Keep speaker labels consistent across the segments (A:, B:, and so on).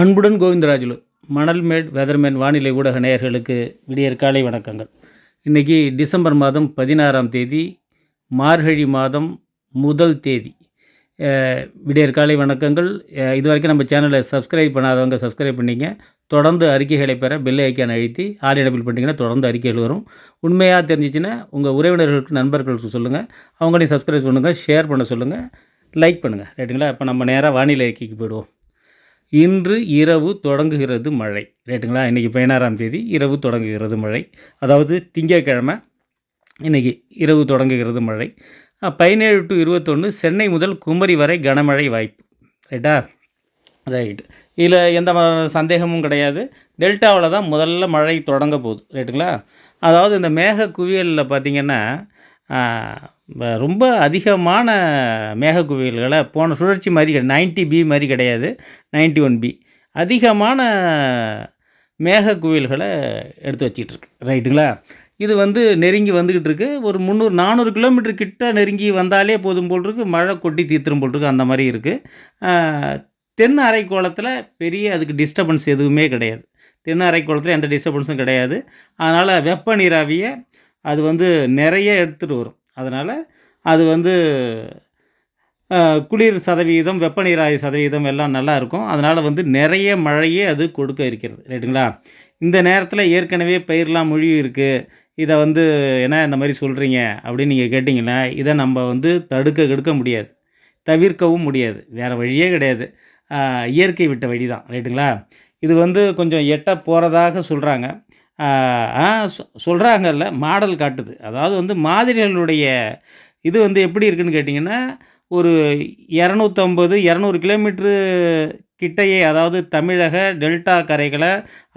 A: அன்புடன் கோவிந்தராஜுலு மணல்மேட் வெதர்மேன் வானிலை ஊடக நேயர்களுக்கு விடியற் காலை வணக்கங்கள். இன்றைக்கி டிசம்பர் மாதம் பதினாறாம் தேதி மார்கழி மாதம் முதல் தேதி. விடியற் காலை வணக்கங்கள். இதுவரைக்கும் இது வரைக்கும் நம்ம சேனலை சப்ஸ்கிரைப் பண்ணாதவங்க சப்ஸ்கிரைப் பண்ணிங்க. தொடர்ந்து அறிக்கைகளை பெற பெல் ஐக்கான் அழுத்தி ஆல் இடப்பில் பண்ணிங்கன்னா தொடர்ந்து அறிக்கைகள் வரும். உண்மையாக தெரிஞ்சிச்சுன்னா உங்கள் உறவினர்களுக்கு நண்பர்களுக்கு சொல்லுங்கள் அவங்களையும் சப்ஸ்கிரைப் பண்ணுங்கள் ஷேர் பண்ண சொல்லுங்கள் லைக் பண்ணுங்கள் ரைட்டுங்களா? இப்போ நம்ம நேராக வானிலை அறிக்கைக்கு போயிடுவோம். இன்று இரவு தொடங்குகிறது மழை. ரைட்டுங்களா இன்றைக்கி பதினாறாம் தேதி இரவு தொடங்குகிறது மழை. அதாவது திங்கட்கிழமை இன்றைக்கி இரவு தொடங்குகிறது மழை. பதினேழு டு இருபத்தொன்று சென்னை முதல் குமரி வரை கனமழை வாய்ப்பு. ரைட்டா? ரைட். இதில் எந்த சந்தேகமும் கிடையாது. டெல்டாவில் தான் முதல்ல மழை தொடங்க போகுது. ரைட்டுங்களா அதாவது இந்த மேக குவியலில் பார்த்திங்கன்னா ரொம்ப அதிகமான மேககுவிகள்களை போன சுழற்சி மாதிரி நைன்ட்டி பி மாதிரி கிடையாது. நைன்ட்டி ஒன் பி அதிகமான மேககுவிகள்களை எடுத்து வச்சிட்டுருக்கு ரைட்டுங்களா? இது வந்து நெருங்கி வந்துக்கிட்டு இருக்கு. ஒரு முந்நூறு நானூறு கிலோமீட்டர் கிட்ட நெருங்கி வந்தாலே போதும் போல் இருக்குது மழை கொட்டி தீர்த்துரும் போல் இருக்குது அந்த மாதிரி இருக்குது தென் அரைக்கோளத்தில் பெரிய அதுக்கு டிஸ்டர்பன்ஸ் எதுவுமே கிடையாது. தென் அரைக்கோளத்தில் எந்த டிஸ்டர்பன்ஸும் கிடையாது. அதனால் வெப்ப நீராவியை அது வந்து நிறைய எடுத்துகிட்டு வரும். அதனால் அது வந்து குளிர் சதவீதம் வெப்ப நீராவி சதவீதம் எல்லாம் நல்லா இருக்கும். அதனால் வந்து நிறைய மழையே அது கொடுக்க இருக்கிறது. ரைட்டுங்களா? இந்த நேரத்தில் ஏற்கனவே பயிரெலாம் மொழி இருக்குது இதை வந்து என்ன இந்த மாதிரி சொல்கிறீங்க அப்படின்னு நீங்கள் கேட்டிங்கன்னா இதை நம்ம வந்து தடுக்க கெடுக்க முடியாது. தவிர்க்கவும் முடியாது. வேறு வழியே கிடையாது. இயற்கை விட்ட வழி தான் ரைட்டுங்களா? இது வந்து கொஞ்சம் எட்ட போகிறதாக சொல்கிறாங்க சொல்கிறாங்கல்ல மாடல் காட்டுது. அதாவது வந்து மாதிரிகளுடைய இது வந்து எப்படி இருக்குன்னு கேட்டிங்கன்னா ஒரு இரநூத்தம்பது இரநூறு கிலோமீட்ரு கிட்டையே அதாவது தமிழக டெல்டா கரைகளை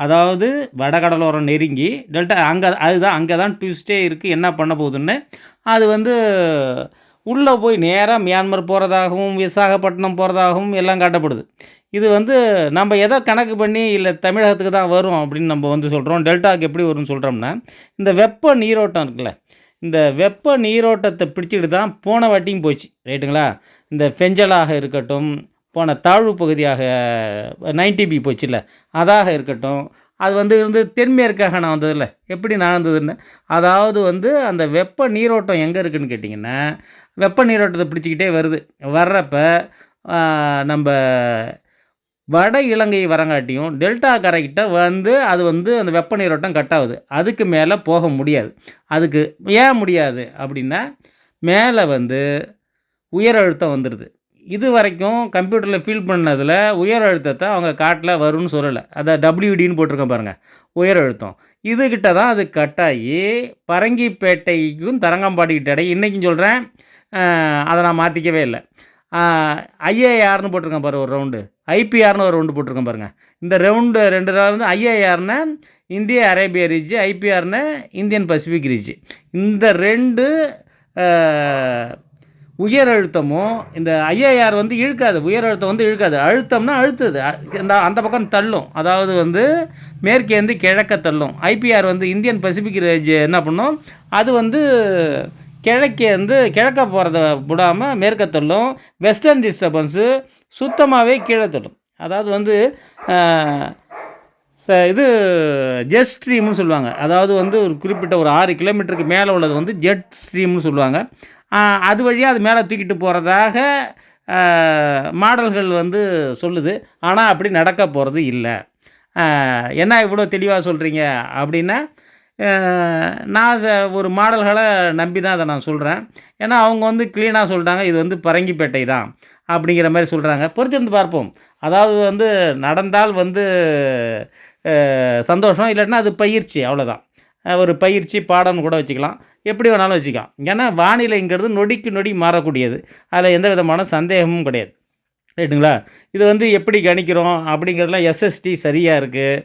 A: அதாவது வடகடலோரம் நெருங்கி டெல்டா அங்கே அதுதான் அங்கே தான் ட்விஸ்டே இருக்குது என்ன பண்ண போகுதுன்னு அது வந்து உள்ளே போய் நேராக மியான்மர் போகிறதாகவும் விசாகப்பட்டினம் போகிறதாகவும் எல்லாம் காட்டப்படுது. இது வந்து நம்ம எதை கணக்கு பண்ணி இல்லை தமிழகத்துக்கு தான் வரும் அப்படின்னு நம்ம வந்து சொல்கிறோம். டெல்டாவுக்கு எப்படி வரும்னு சொல்கிறோம்னா இந்த வெப்ப நீரோட்டம் இருக்குல்ல இந்த வெப்ப நீரோட்டத்தை பிடிச்சிட்டு தான் போன வாட்டியும் போச்சு ரைட்டுங்களா? இந்த ஃபெஞ்சலாக இருக்கட்டும் போன தாழ்வு பகுதியாக நைன்டி பி போச்சுல்ல அதாக இருக்கட்டும் அது வந்து இருந்து தென்மேற்காக நான் வந்ததில்ல. எப்படி நான் வந்ததுன்னு அதாவது வந்து அந்த வெப்ப நீரோட்டம் எங்கே இருக்குதுன்னு கேட்டிங்கன்னா வெப்ப நீரோட்டத்தை பிடிச்சிக்கிட்டே வருது. வர்றப்ப நம்ம வட இலங்கை வரங்காட்டியும் டெல்டா கரைக்கிட்ட வந்து அது வந்து அந்த வெப்ப நீரோட்டம் கட் ஆகுது. அதுக்கு மேலே போக முடியாது. அதுக்கு ஏன் முடியாது அப்படின்னா மேலே வந்து உயர் அழுத்தம் வந்துடுது இது வரைக்கும் கம்ப்யூட்டரில் ஃபீல் பண்ணதில் உயர் அழுத்தத்தை அவங்க காட்டில் வரும்னு சொல்லலை. அதை டபிள்யூடின்னு போட்டிருக்கேன் பாருங்கள் உயர் அழுத்தம். இதுகிட்ட தான் அது கட்டாகி பரங்கிப்பேட்டைக்கும் தரங்கம்பாடிக்கிட்ட இடையே இன்றைக்கும் சொல்கிறேன் அதை நான் மாற்றிக்கவே இல்லை. ஐஏஆர்னு போட்டிருக்கேன் பாரு ஒரு ரவுண்டு ஐபிஆர்னு ஒரு ரவுண்டு போட்டிருக்கேன் பாருங்கள் இந்த ரவுண்டு ரெண்டு ரவுண்டு ஐஏஆர்னா இந்திய அரேபிய ரீஜ் ஐபிஆர்னு இந்தியன் பசிபிக் ரீஜ். இந்த ரெண்டு உயர் அழுத்தமும் இந்த ஐஏஆர் வந்து இழுக்காது. உயர் அழுத்தம் வந்து இழுக்காது. அழுத்தம்னா அழுத்துது. அந்த இந்த அந்த பக்கம் தள்ளும். அதாவது வந்து மேற்கேந்து கிழக்க தள்ளும். ஐபிஆர் வந்து இந்தியன் பசிபிக் ரேஜ் என்ன பண்ணும்? அது வந்து கிழக்கே வந்து கிழக்க போகிறத விடாமல் மேற்க தள்ளும். வெஸ்டர்ன் டிஸ்டர்பன்ஸு சுத்தமாகவே கீழே தள்ளும். அதாவது வந்து இது ஜெட் ஸ்ட்ரீம்னு சொல்லுவாங்க. அதாவது வந்து ஒரு குறிப்பிட்ட ஒரு ஆறு கிலோமீட்டருக்கு மேலே உள்ளது வந்து ஜெட் ஸ்ட்ரீம்னு சொல்லுவாங்க. அது வழியாக அது மேலே தூக்கிட்டு போகிறதாக மாடல்கள் வந்து சொல்லுது. ஆனால் அப்படி நடக்க போகிறது இல்லை. என்ன இவ்வளோ தெளிவாக சொல்கிறீங்க அப்படின்னா நான் ச- ஒரு மாடல்களை நம்பி தான் அதை நான் சொல்கிறேன் ஏன்னா அவங்க வந்து க்ளீனாக சொல்லிட்டாங்க இது வந்து பரங்கிப்பேட்டை தான் அப்படிங்கிற மாதிரி சொல்கிறாங்க பொறுத்திருந்து பார்ப்போம். அதாவது வந்து நடந்தால் வந்து சந்தோஷம் இல்லைன்னா அது பயிற்சி அவ்வளோதான் ஒரு பயிற்சி பாடம்னு கூட வச்சுக்கலாம். எப்படி வேணாலும் வச்சுக்கலாம். ஏன்னா வானிலைங்கிறது நொடிக்கு நொடி மாறக்கூடியது. அதில் எந்த விதமான சந்தேகமும் கிடையாது. ரைட்டுங்களா இது வந்து எப்படி கணிக்கிறோம்? அப்படிங்கிறதுலாம் எஸ்எஸ்டி சரியாக இருக்குது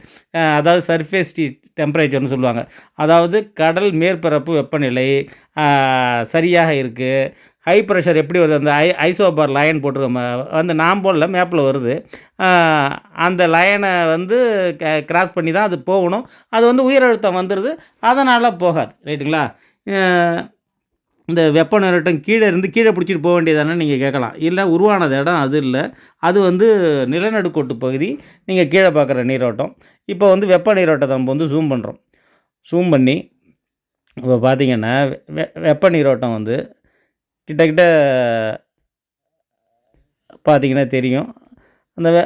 A: அதாவது சர்ஃபேஸ் டி டெம்பரேச்சர்னு சொல்லுவாங்க. அதாவது கடல் மேற்பரப்பு வெப்பநிலை சரியாக இருக்குது ஹை ப்ரெஷர் எப்படி வருது? அந்த ஐ ஐசோபார் லைன் போட்டிருக்கோம். வந்து நாம் போடல மேப்பில் வருது. அந்த லயனை வந்து கிராஸ் பண்ணி தான் அது போகணும். அது வந்து உயர் அழுத்தம் வந்துடுது அதனால் போகாது. ரைட்டுங்களா இந்த வெப்ப நீரோட்டம் கீழே இருந்து கீழே பிடிச்சிட்டு போக வேண்டியதானே நீங்கள் கேட்கலாம். இல்லை உருவானது இடம் அது இல்லை. அது வந்து நிலநடுக்கோட்டு பகுதி நீங்கள் கீழே பார்க்குற நீரோட்டம். இப்போ வந்து வெப்ப நீரோட்டத்தை நம்ம வந்து ஜூம் பண்ணுறோம் ஜூம் பண்ணி இப்போ பார்த்தீங்கன்னா வெ வெப்ப நீரோட்டம் வந்து கிட்டக்கிட்ட பார்த்தீங்கன்னா தெரியும். அந்த வெ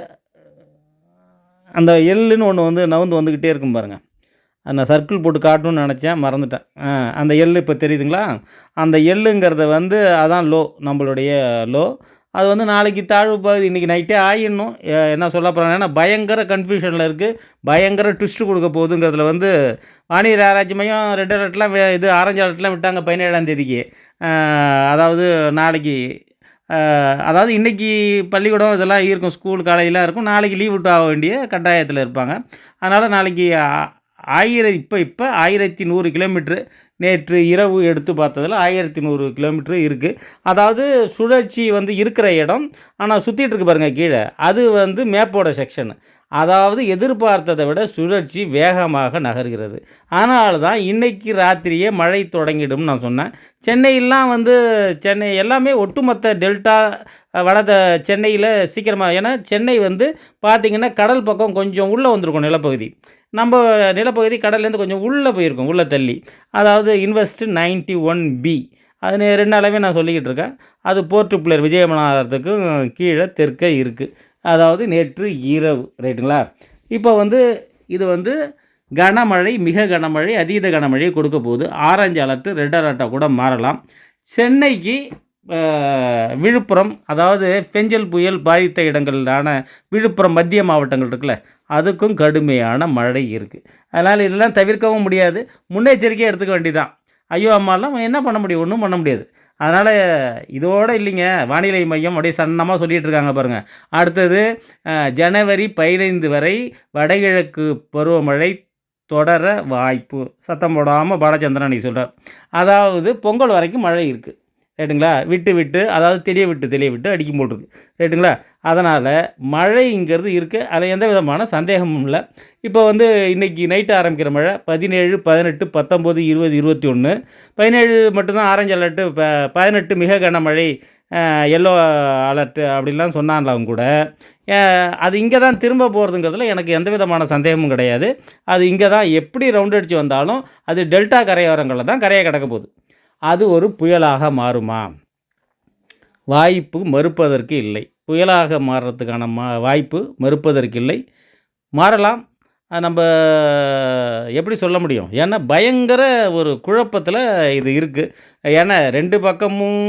A: அந்த எள்ளுன்னு ஒன்று வந்து நவுந்து வந்துக்கிட்டே இருக்கும் பாருங்கள் நான் சர்க்கிள் போட்டு காட்டணும்னு நினச்சேன் மறந்துட்டேன். அந்த எள் இப்போ தெரியுதுங்களா? அந்த எள்ளுங்கிறத வந்து அதான் லோ நம்மளுடைய லோ அது வந்து நாளைக்கு தாழ்வு பகுதி இன்றைக்கி நைட்டே ஆயிடணும். என்ன சொல்ல போகிறாங்கன்னா பயங்கர கன்ஃபியூஷனில் இருக்குது பயங்கர ட்விஸ்ட் கொடுக்க போகுதுங்கிறதுல வந்து வானிலை ஆராய்ச்சி மையம் ரெட் அலர்ட்லாம் இது ஆரஞ்சு அலர்ட்லாம் விட்டாங்க பதினேழாம் தேதிக்கு. அதாவது நாளைக்கு அதாவது இன்றைக்கி பள்ளிக்கூடம் இதெல்லாம் இருக்கும் ஸ்கூல் காலேஜெலாம் இருக்கும். நாளைக்கு லீவ் விட்டு ஆக வேண்டிய கட்டாயத்தில் இருப்பாங்க. அதனால் நாளைக்கு ஆயிரம் இப்போ இப்போ ஆயிரத்தி நூறு கிலோமீட்ரு நேற்று இரவு எடுத்து பார்த்ததில் ஆயிரத்தி நூறு கிலோமீட்ரு இருக்குது அதாவது சுழற்சி வந்து இருக்கிற இடம். ஆனால் சுற்றிட்டு இருக்கு பாருங்கள் கீழே. அது வந்து மேப்போட செக்ஷன் அதாவது எதிர்பார்த்ததை விட சுழற்சி வேகமாக நகர்கிறது. அதனால தான் இன்னைக்கு ராத்திரியே மழை தொடங்கிடும் நான் சொன்னேன். சென்னையெல்லாம் வந்து சென்னை எல்லாமே ஒட்டுமொத்த டெல்டா வட சென்னையில் சீக்கிரமாக ஏன்னா சென்னை வந்து பார்த்திங்கன்னா கடல் பக்கம் கொஞ்சம் உள்ளே வந்திருக்கும் நிலப்பகுதி. நம்ம நிலப்பகுதி கடல்லேருந்து கொஞ்சம் உள்ளே போயிருக்கோம் உள்ளே தள்ளி. அதாவது இன்வெஸ்ட் நைன்ட்டி ஒன் பி அது ரெண்டு அளவே நான் சொல்லிக்கிட்டு இருக்கேன். அது போர்ட்டு பிள்ளையர் விஜயமனாரத்துக்கும் கீழே தெற்க இருக்குது அதாவது நேற்று இரவு ரைட்டுங்களா இப்போ வந்து இது வந்து கனமழை மிக கனமழை அதீத கனமழையை கொடுக்க போகுது. ஆரஞ்சு அலர்ட்டு ரெட் அலர்ட்டாக கூட மாறலாம். சென்னைக்கு விழுப்புரம் அதாவது பெஞ்சல் புயல் பாதித்த இடங்களான விழுப்புரம் மத்திய மாவட்டங்கள் இருக்குல்ல அதுக்கும் கடுமையான மழை இருக்குது அதனால் இதெல்லாம் தவிர்க்கவும் முடியாது. முன்னெச்சரிக்கையாக எடுத்துக்க வேண்டியதான் ஐயோ அம்மாலாம் என்ன பண்ண முடியும்? ஒன்றும் பண்ண முடியாது. அதனால் இதோடு இல்லைங்க. வானிலை மையம் அப்படியே சன்னமாக சொல்லிகிட்டு இருக்காங்க பாருங்கள் அடுத்தது ஜனவரி பதினைந்து வரை வடகிழக்கு பருவமழை தொடர வாய்ப்பு. சத்தம் போடாமல் பாலச்சந்திரன் நீ சொல்கிறார் அதாவது பொங்கல் வரைக்கும் மழை இருக்குது ரைட்டுங்களா விட்டு விட்டு அதாவது தெளிய விட்டு தெளிய விட்டு அடிக்கும் போல் இருக்கு. ரைட்டுங்களா அதனால் மழைங்கிறது இருக்குது அதில் எந்த விதமான சந்தேகமும் இல்லை. இப்போ வந்து இன்றைக்கி நைட்டு ஆரம்பிக்கிற மழை பதினேழு பதினெட்டு பத்தொம்போது இருபது இருபத்தி ஒன்று பதினேழு மட்டும்தான் ஆரஞ்சு அலர்ட்டு இப்போ பதினெட்டு மிக கனமழை எல்லோ அலர்ட்டு அப்படிலாம் சொன்னாங்களாம் கூட. அது இங்கே தான் திரும்ப போகிறதுங்கிறதுல எனக்கு எந்த விதமான சந்தேகமும் கிடையாது. அது இங்கே தான் எப்படி ரவுண்ட் அடித்து வந்தாலும் அது டெல்டா கரையோரங்களில் தான் கரையை கிடக்க போகுது. அது ஒரு புயலாக மாறுமா? வாய்ப்பு மறுப்பதற்கு இல்லை. புயலாக மாறுறதுக்கான மா வாய்ப்பு மறுப்பதற்கு இல்லை. மாறலாம். அது நம்ம எப்படி சொல்ல முடியும்? ஏன்னா பயங்கர ஒரு குழப்பத்தில் இது இருக்குது ஏன்னா ரெண்டு பக்கமும்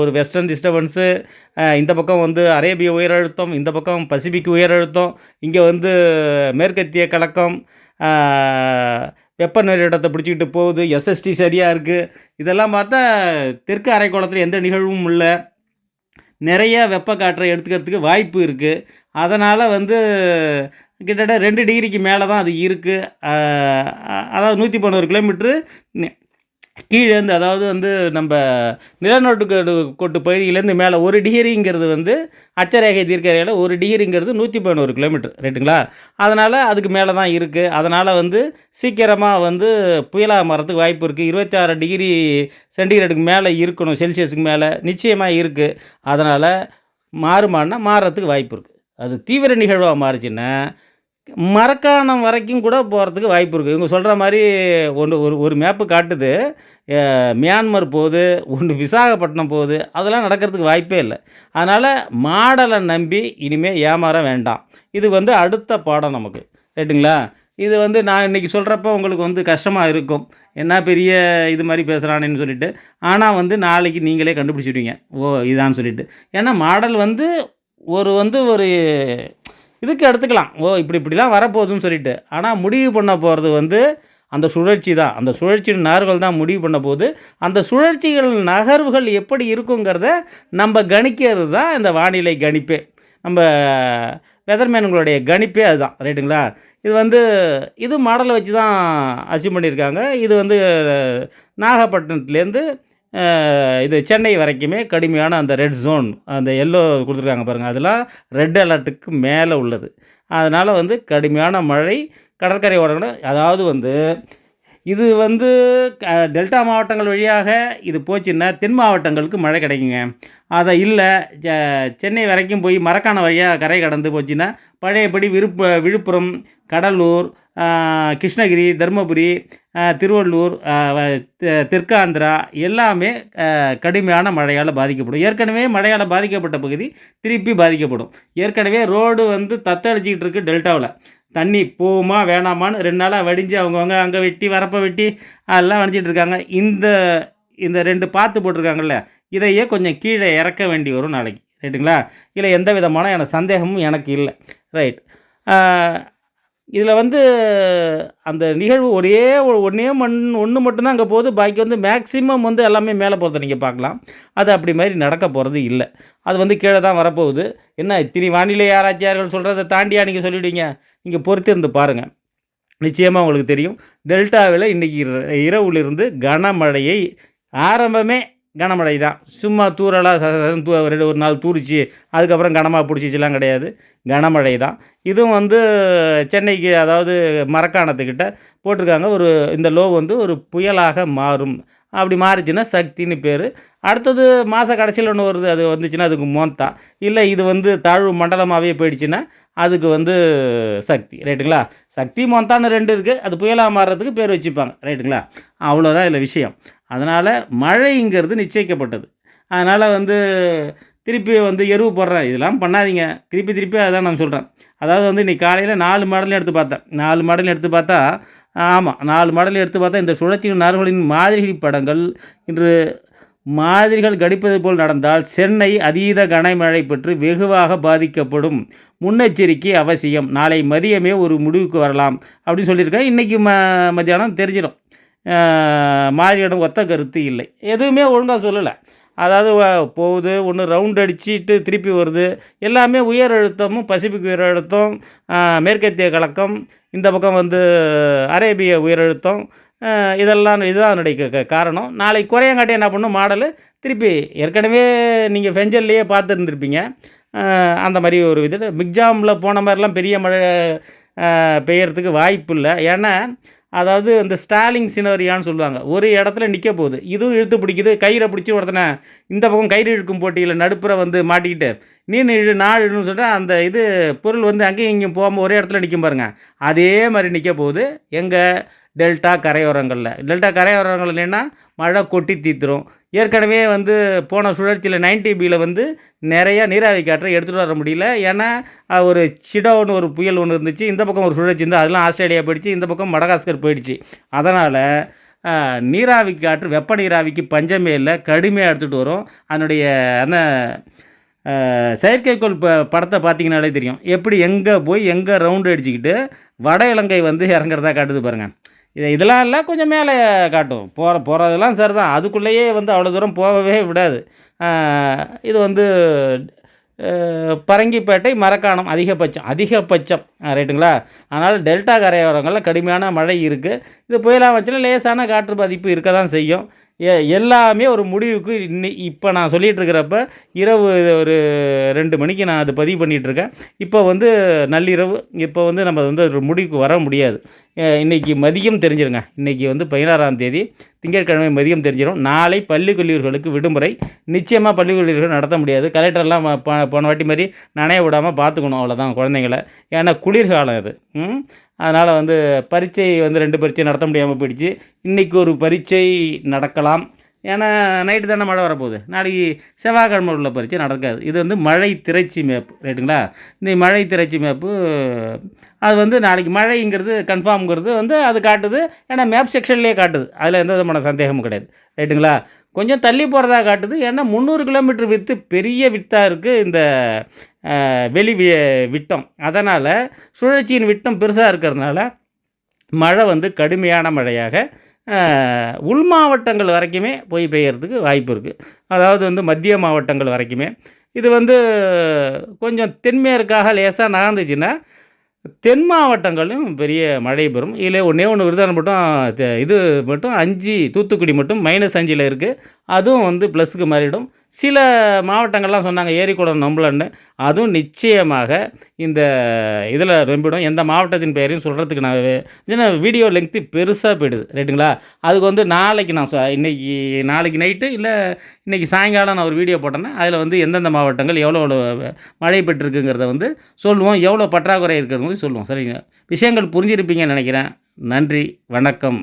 A: ஒரு வெஸ்டர்ன் டிஸ்டர்பன்ஸு இந்த பக்கம் வந்து அரேபிய உயரழுத்தம் இந்த பக்கம் பசிபிக் உயரழுத்தம் இங்கே வந்து மேற்கத்திய கலக்கம் வெப்ப வெப்பநிலை இடத்தை பிடிச்சிக்கிட்டு போகுது. எஸ்எஸ்டி சரியாக இருக்குது இதெல்லாம் பார்த்தா தெற்கு அரைக்கோளத்தில் எந்த நிகழ்வும் இல்லை. நிறைய வெப்ப காற்றை எடுத்துக்கிறதுக்கு வாய்ப்பு இருக்குது அதனால் வந்து கிட்டத்தட்ட ரெண்டு டிகிரிக்கு மேலே தான் அது இருக்குது அதாவது நூற்றி பதினோரு கிலோமீட்ரு கீழேருந்து அதாவது வந்து நம்ம நிலநடுக்கோடு கோட்டு பகுதியிலேருந்து மேலே ஒரு டிகிரிங்கிறது வந்து அச்சரேகை தீர்க்கரையில் ஒரு டிகிரிங்கிறது நூற்றி பதினோரு கிலோமீட்டர் ரைட்டுங்களா? அதனால் அதுக்கு மேலே தான் இருக்குது அதனால் வந்து சீக்கிரமாக வந்து புயலாக மரத்துக்கு வாய்ப்பு இருக்குது இருபத்தாறு டிகிரி சென்டிகிரேடுக்கு மேலே இருக்கணும் செல்சியஸுக்கு மேலே. நிச்சயமாக இருக்குது அதனால் மாறுமானா மாறுறதுக்கு வாய்ப்பு இருக்குது அது தீவிர நிகழ்வாக மாறுச்சுன்னா மரக்காணம் வரைக்கும் கூட போகிறதுக்கு வாய்ப்பு இருக்குது இவங்க சொல்கிற மாதிரி ஒன்று ஒரு ஒரு மேப்பு காட்டுது. மியான்மர் போகுது ஒன்று விசாகப்பட்டினம் போகுது. அதெல்லாம் நடக்கிறதுக்கு வாய்ப்பே இல்லை. அதனால் மாடலை நம்பி இனிமேல் ஏமாற வேண்டாம். இது வந்து அடுத்த பாடம் நமக்கு. ரைட்டுங்களா இது வந்து நான் இன்றைக்கி சொல்கிறப்ப உங்களுக்கு வந்து கஷ்டமாக இருக்கும். என்ன பெரிய இது மாதிரி பேசுகிறானேன்னு சொல்லிட்டு. ஆனால் வந்து நாளைக்கு நீங்களே கண்டுபிடிச்சிடுவீங்க. ஓ இதான்னு சொல்லிட்டு. ஏன்னா மாடல் வந்து ஒரு வந்து ஒரு இதுக்கு எடுத்துக்கலாம். ஓ இப்படி இப்படிலாம் வரப்போகுதுன்னு சொல்லிட்டு. ஆனால் முடிவு பண்ண போகிறது வந்து அந்த சுழற்சி தான். அந்த சுழற்சியின் நகர்வுகள் தான் முடிவு பண்ண போகுது. அந்த சுழற்சிகள் நகர்வுகள் எப்படி இருக்குங்கிறத நம்ம கணிக்கிறது தான் இந்த வானிலை கணிப்பே. நம்ம வெதர்மேனுங்களுடைய கணிப்பே அதுதான். ரைட்டுங்களா? இது வந்து இது மாடலை வச்சு தான் அச்சீவ் பண்ணியிருக்காங்க. இது வந்து நாகப்பட்டினத்துலேருந்து இது சென்னை வரைக்குமே கடுமையான அந்த ரெட் ஜோன் அந்த எல்லோ கொடுத்துருக்காங்க பாருங்கள் அதெல்லாம் ரெட் அலர்ட்டுக்கு மேலே உள்ளது. அதனால் வந்து கடுமையான மழை கடற்கரை ஓரங்கள் அதாவது வந்து இது வந்து க டெல்டா மாவட்டங்கள் வழியாக இது போச்சுன்னா தென் மாவட்டங்களுக்கு மழை கிடைக்குங்க. அதை இல்லை சென்னை வரைக்கும் போய் மரக்கான வழியாக கரை கடந்து போச்சுன்னா பழையபடி விருப்ப விழுப்புரம் கடலூர் கிருஷ்ணகிரி தருமபுரி திருவள்ளூர் தெ- தெற்காந்திரா எல்லாமே கடுமையான மழையால் பாதிக்கப்படும். ஏற்கனவே மழையால் பாதிக்கப்பட்ட பகுதி திருப்பி பாதிக்கப்படும். ஏற்கனவே ரோடு வந்து தத்தளிச்சிக்கிட்டு இருக்குது டெல்டாவில். தண்ணி போகுமா வேணாமான்னு ரெண்டு நாளாக வடிஞ்சு அவங்கவுங்க அங்கே வெட்டி வரப்பை வெட்டி அதெல்லாம் வடிச்சிட்டு இருக்காங்க. இந்த இந்த ரெண்டு பாத்து போட்டிருக்காங்கல்ல இதையே கொஞ்சம் கீழே இறக்க வேண்டி வரும் நாளைக்கு. ரைட்டுங்களா இல்லை எந்த விதமான எனக்கு சந்தேகமும் எனக்கு இல்லை. ரைட் இதில் வந்து அந்த நிகழ்வு ஒரே ஒன்றே மண் ஒன்று மட்டும்தான் அங்கே போகுது. பாக்கி வந்து மேக்ஸிமம் வந்து எல்லாமே மேலே போகிறத நீங்கள் பார்க்கலாம் அது அப்படி மாதிரி நடக்க போகிறது இல்லை. அது வந்து கீழே தான் வரப்போகுது. என்ன இத்தினி வானிலை ஆராய்ச்சியாளர்கள் சொல்கிறத தாண்டியா நீங்கள் சொல்லிவிடுவீங்க நீங்கள் பொறுத்திருந்து பாருங்கள் நிச்சயமாக உங்களுக்கு தெரியும். டெல்டாவில் இன்றைக்கி இரவுலிருந்து கனமழையை ஆரம்பமே கனமழை தான். சும்மா தூரலாம் தூ ரெண்டு ஒரு நாள் தூரிச்சு அதுக்கப்புறம் கனமாக பிடிச்சிச்சுலாம் கிடையாது. கனமழை தான். இதுவும் வந்து சென்னைக்கு அதாவது மரக்காணத்துக்கிட்ட போட்டிருக்காங்க. ஒரு இந்த லோ வந்து ஒரு புயலாக மாறும். அப்படி மாறிச்சுன்னா சக்தின்னு பேர். அடுத்தது மாத கடைசியில் ஒன்று வருது அது வந்துச்சுன்னா அதுக்கு மோந்தா. இல்லை இது வந்து தாழ்வு மண்டலமாகவே போயிடுச்சுன்னா அதுக்கு வந்து சக்தி ரைட்டுங்களா? சக்தி மோந்தான்னு ரெண்டு இருக்குது அது புயலாக மாறுறதுக்கு பேர் வச்சுப்பாங்க ரைட்டுங்களா? அவ்வளோதான் இதில் விஷயம். அதனால் மழைங்கிறது நிச்சயிக்கப்பட்டது. அதனால் வந்து திருப்பி வந்து எருவு போடுறேன். இதெல்லாம் பண்ணாதீங்க. திருப்பி திருப்பி அதான் நான் சொல்கிறேன் அதாவது வந்து இன்றைக்கி காலையில் நாலு மாடல் எடுத்து பார்த்தேன். நாலு மாடல் எடுத்து பார்த்தா ஆமாம் நாலு மாடல் எடுத்து பார்த்தா இந்த சுழற்சி நார்களின் மாதிரி படங்கள் இன்று மாதிரிகள் கடிப்பது போல் நடந்தால் சென்னை அதீத கனமழை பெற்று வெகுவாக பாதிக்கப்படும். முன்னெச்சரிக்கை அவசியம். நாளை மதியமே ஒரு முடிவுக்கு வரலாம் அப்படின்னு சொல்லியிருக்கேன் இன்றைக்கி ம மத்தியானம் தெரிஞ்சிடும். மாதிரியிடம் ஒத்த கருத்து இல்லை. எதுவுமே ஒழுங்காக சொல்லலை. அதாவது போகுது ஒன்று ரவுண்ட் அடிச்சுட்டு திருப்பி வருது. எல்லாமே உயர் அழுத்தமும் பசிபிக் உயர் அழுத்தம் மேற்கத்திய கலக்கம் இந்த பக்கம் வந்து அரேபிய உயர் அழுத்தம் இதெல்லாம் இதுதான் அதனுடைய க- காரணம். நாளைக்கு குறையங்காட்டி என்ன பண்ணும்? மாடலு திருப்பி ஏற்கனவே நீங்கள் ஃபெஞ்சல்லையே பார்த்துருந்துருப்பீங்க. அந்த மாதிரி ஒரு இது மிக்ஜாமில் போன மாதிரிலாம் பெரிய மழை பெய்யறதுக்கு வாய்ப்பு இல்லை ஏன்னா அதாவது இந்த ஸ்டாலிங் சினரியான்னு சொல்லுவாங்க. ஒரு இடத்துல நிற்க போகுது. இதுவும் இழுத்து பிடிக்குது. கயிறை பிடிச்சி ஒருத்தனை இந்த பக்கம் கயிறு இழுக்கும் போட்டியில் நடுப்புற வந்து மாட்டிக்கிட்டு நீ இழு நான் இழுன்னு சொல்லிட்டு அந்த இது பொருள் வந்து அங்கேயும் இங்கேயும் போகாமல் ஒரே இடத்துல நிற்கும் பாருங்கள் அதே மாதிரி நிற்க போகுது. எங்கள் டெல்டா கரையோரங்களில். டெல்டா கரையோரங்கள் இல்லைன்னா மழை கொட்டி தீத்துரும். ஏற்கனவே வந்து போன சுழற்சியில் நைன்டி பியில் வந்து நிறைய நீராவி காற்றை எடுத்துகிட்டு வர முடியல. ஏன்னா ஒரு சிடோன்னு ஒரு புயல் ஒன்று இருந்துச்சு. இந்த பக்கம் ஒரு சுழற்சி இருந்து அதெல்லாம் ஆஸ்திரேலியா போயிடுச்சு. இந்த பக்கம் மடகாஸ்கர் போயிடுச்சு. அதனால் நீராவி காற்று வெப்ப நீராவிக்கு பஞ்சமே இல்லை. கடுமையாக எடுத்துகிட்டு வரும். அதனுடைய அந்த செயற்கைக்கோள் ப படத்தை பார்த்தீங்கனாலே தெரியும். எப்படி எங்கே போய் எங்கே ரவுண்டு அடிச்சுக்கிட்டு வட இலங்கை வந்து இறங்குறதா காட்டுது பாருங்கள் இதை இதெல்லாம் இல்லை கொஞ்சம் மேலே காட்டும். போகிற போகிறதெல்லாம் சரி தான் அதுக்குள்ளேயே வந்து அவ்வளோ தூரம் போகவே விடாது. இது வந்து பரங்கிப்பேட்டை மரக்காணம் அதிகபட்சம். அதிகபட்சம். ரைட்டுங்களா? அதனால் டெல்டா கரையோரங்களில் கடுமையான மழை இருக்குது இது புயலாக வச்சுன்னா லேசான காற்று பாதிப்பு இருக்க தான் செய்யும். எல்லாமே ஒரு முடிவுக்கு இன்னி இப்போ நான் சொல்லிகிட்டு இருக்கிறப்ப இரவு ஒரு ரெண்டு மணிக்கு நான் அது பதிவு பண்ணிகிட்ருக்கேன் இப்போ வந்து நள்ளிரவு இப்போ வந்து நம்ம வந்து ஒரு முடிவுக்கு வர முடியாது. இன்றைக்கி இன்னைக்கு மதியம் தெரிஞ்சிருங்க. இன்னைக்கு வந்து பதினாறாம் தேதி திங்கட்கிழமை மதியம் தெரிஞ்சிடும் நாளை பள்ளிக்கல்லூரிகளுக்கு விடுமுறை. நிச்சயமாக பள்ளிக்கல்லூரிகள் நடத்த முடியாது. கலெக்டர்லாம் போன வாட்டி மாதிரி நனைய விடாமல் பார்த்துக்கணும் அவ்வளோதான் குழந்தைங்கள. ஏன்னா குளிர்காலம் அது. ம்? அதனால் வந்து பரீட்சை வந்து ரெண்டு பரீட்சை நடத்த முடியாமல் போயிடுச்சு. இன்றைக்கி ஒரு பரீட்சை நடக்கலாம். ஏன்னா நைட்டு தானே மழை வரப்போகுது. நாளைக்கு செவ்வாய்க்கிழமை உள்ள பரீட்சை நடக்காது. இது வந்து மழை திரைச்சி மேப்பு ரைட்டுங்களா இந்த மழை திரைச்சி மேப்பு அது வந்து நாளைக்கு மழைங்கிறது கன்ஃபார்ம்ங்கிறது வந்து அது காட்டுது. ஏன்னா மேப் செக்ஷன்லேயே காட்டுது. அதில் எந்த விதமான சந்தேகமும் கிடையாது. ரைட்டுங்களா கொஞ்சம் தள்ளி போகிறதா காட்டுது. ஏன்னா முந்நூறு கிலோமீட்டர் வித்து பெரிய வித்தாக இருக்குது இந்த வெளி வி- விட்டம். அதனால் சுழற்சியின் விட்டம் பெருசாக இருக்கிறதுனால மழை வந்து கடுமையான மழையாக உள் மாவட்டங்கள் வரைக்குமே போய் பெய்யறதுக்கு வாய்ப்பு இருக்குது அதாவது வந்து மத்திய மாவட்டங்கள் வரைக்குமே. இது வந்து கொஞ்சம் தென்மேற்காக லேசாக நகர்ந்துச்சுன்னா தென் மாவட்டங்களிலும் பெரிய மழை பெறும். இதில் ஒன்றே ஒன்று விருதானம் மட்டும் இது மட்டும் அஞ்சு தூத்துக்குடி மட்டும் மைனஸ் அஞ்சில் இருக்குது அதுவும் வந்து ப்ளஸ்க்கு மாறிடும். சில மாவட்டங்கள்லாம் சொன்னாங்க ஏரிக்குளம் நம்பலன்னு அதுவும் நிச்சயமாக இந்த இதில் ரொம்பிடும். எந்த மாவட்டத்தின் பெயரையும் சொல்கிறதுக்கு நான் ஏன்னா வீடியோ லெங்க்த்து பெருசாக போயிடுது ரைட்டுங்களா? அதுக்கு வந்து நாளைக்கு நான் இன்றைக்கி நாளைக்கு நைட்டு இல்லை இன்றைக்கி சாயங்காலம் நான் ஒரு வீடியோ போட்டேன்னா அதில் வந்து எந்தெந்த மாவட்டங்கள் எவ்வளோ எவ்வளோ மழை பெற்றிருக்குங்கிறத வந்து சொல்லுவோம். எவ்வளோ பற்றாக்குறை இருக்கிறது சொல்லுவோம். சரிங்க. விஷயங்கள் புரிஞ்சிருப்பீங்கன்னு நினைக்கிறேன். நன்றி வணக்கம்.